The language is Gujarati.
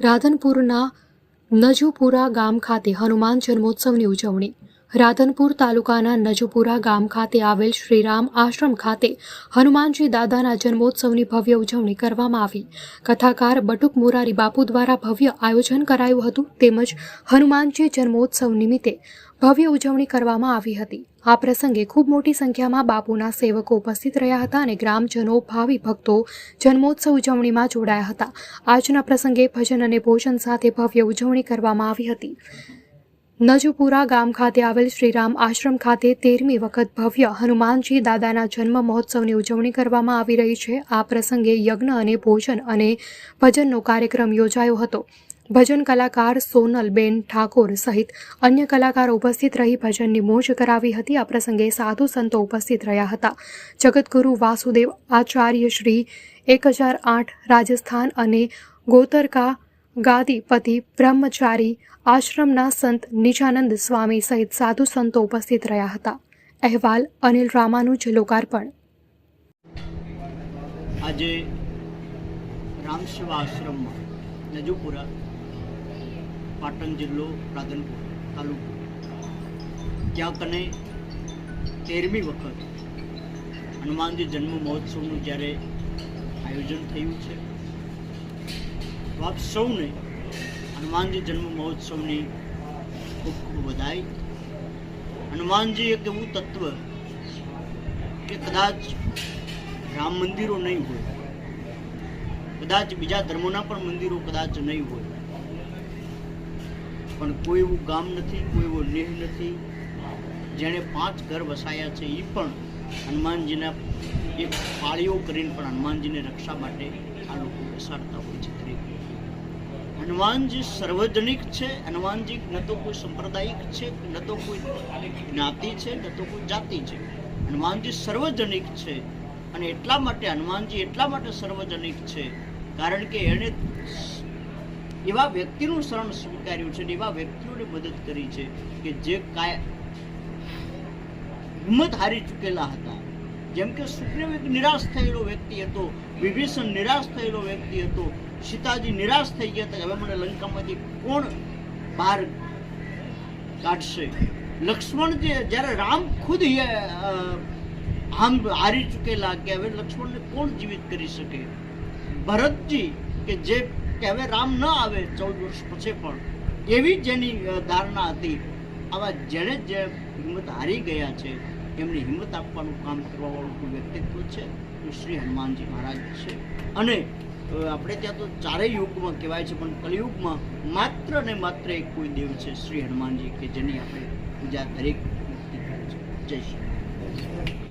રાધનપુરના નજુપુરા ગામ ખાતે હનુમાન જન્મોત્સવની ઉજવણી. રાધનપુર તાલુકાના નજુપુરા ગામ ખાતે આવેલ શ્રીરામ આશ્રમ ખાતે હનુમાનજી દાદાના જન્મોત્સવની ભવ્ય ઉજવણી કરવામાં આવી. કથાકાર બટુક મોરારી બાપુ દ્વારા ભવ્ય આયોજન કરાયું હતું તેમજ હનુમાનજી જન્મોત્સવ નિમિત્તે ભવ્ય ઉજવણી કરવામાં આવી હતી. આ પ્રસંગે ખૂબ મોટી સંખ્યામાં બાપુના સેવકો ઉપસ્થિત રહ્યા હતા અને ગ્રામજનો, ભાવિ ભક્તો જન્મોત્સવ ઉજવણીમાં જોડાયા હતા. આજના પ્રસંગે ભજન અને ભોજન સાથે ભવ્ય ઉજવણી કરવામાં આવી હતી. નજુપુરા ગામ ખાતે આવેલ શ્રીરામ આશ્રમ ખાતે તેરમી વખત ભવ્ય હનુમાનજી દાદાના જન્મ મહોત્સવની ઉજવણી કરવામાં આવી રહી છે. આ પ્રસંગે યજ્ઞ અને ભોજન અને ભજનનો કાર્યક્રમ યોજાયો હતો. ભજન કલાકાર સોનલબેન ઠાકોર સહિત અન્ય કલાકારો ઉપસ્થિત રહી ભજનની મોજ કરાવી હતી. આ પ્રસંગે સાધુ સંતો ઉપસ્થિત રહ્યા હતા. જગતગુરુ વાસુદેવ આચાર્ય શ્રી એક હજાર આઠ રાજસ્થાન અને ગોતરકા ગાદીપતિ, બ્રહ્મચારી, આશ્રમના સંત નિજાનંદ સ્વામી સહિત સાધુ સંતો ઉપસ્થિત રહ્યા હતા. અહેવાલ અનિલ રામાનુજ લોકાર્પણ. આજે રામસેવા આશ્રમમાં નજુપુરા, પાટણ જિલ્લો રાધનપુર તાલુકો. ત્યાં કને તેરમી વખત હનુમાનજી જન્મ મહોત્સવનું જ્યારે આયોજન થયું છે આપ સૌને હનુમાનજી જન્મ મહોત્સવની ખૂબ ખૂબ વધાઈ હનુમાનજી એક એવું તત્વ કે કદાચ રામ મંદિરો નહીં હોય, કદાચ બીજા ધર્મોના પણ મંદિરો કદાચ નહીં હોય. પણ કોઈ એવું ગામ નથી, કોઈ એવો લેહ નથી, જેણે પાંચ ઘર વસાયા છે એ પણ હનુમાનજીના એક પાળીઓ કરીને પણ હનુમાનજીની રક્ષા માટે આ લોકો બેસાડતા હોય છે દરેક. હનુમાનજી સર્વજનિક છે, હનુમાનજી ન તો કોઈ સંપ્રદાયિક છે, ન તો કોઈ જ્ઞાતિ છે, ન તો કોઈ જાતિ છે. હનુમાનજી સર્વજનિક છે અને એટલા માટે હનુમાનજી એટલા માટે સર્વજનિક છે કારણ કે એણે એવા વ્યક્તિનું શરણ સ્વીકાર્યું છે એવા વ્યક્તિઓને મદદ કરી છે કે જે કાય હિંમત હારી ચૂકેલા હતા. જેમ કે સુગ્રીવ એક નિરાશ થયેલો વ્યક્તિ હતો, વિભીષણ નિરાશ થયેલો વ્યક્તિ હતો, સીતાજી નિરાશ થઈ ગયા હતા હવે મને લંકામાંથી કોણ બહાર કાઢશે? લક્ષ્મણ જે, જ્યારે રામ ખુદ આમ હારી ચૂકેલા કે હવે લક્ષ્મણને કોણ જીવિત કરી શકે? ભરતજી કે જે, કે હવે રામ ન આવે ચૌદ વર્ષ પછી પણ, એવી જેની ધારણા હતી. આવા જેણે જે હિંમત હારી ગયા છે. એમને હિંમત આપવાનું કામ કરવાવાળું કોઈ વ્યક્તિત્વ છે? શ્રી હનુમાનજી મહારાજ છે. અને આપણે ત્યાં તો ચારેય યુગમાં કહેવાય છે, પણ કલિયુગમાં માત્ર ને માત્ર એક કોઈ દેવ છે શ્રી હનુમાનજી કે જેની આપણે પૂજા દરેક વ્યક્તિ કરે છે. જય શ્રી.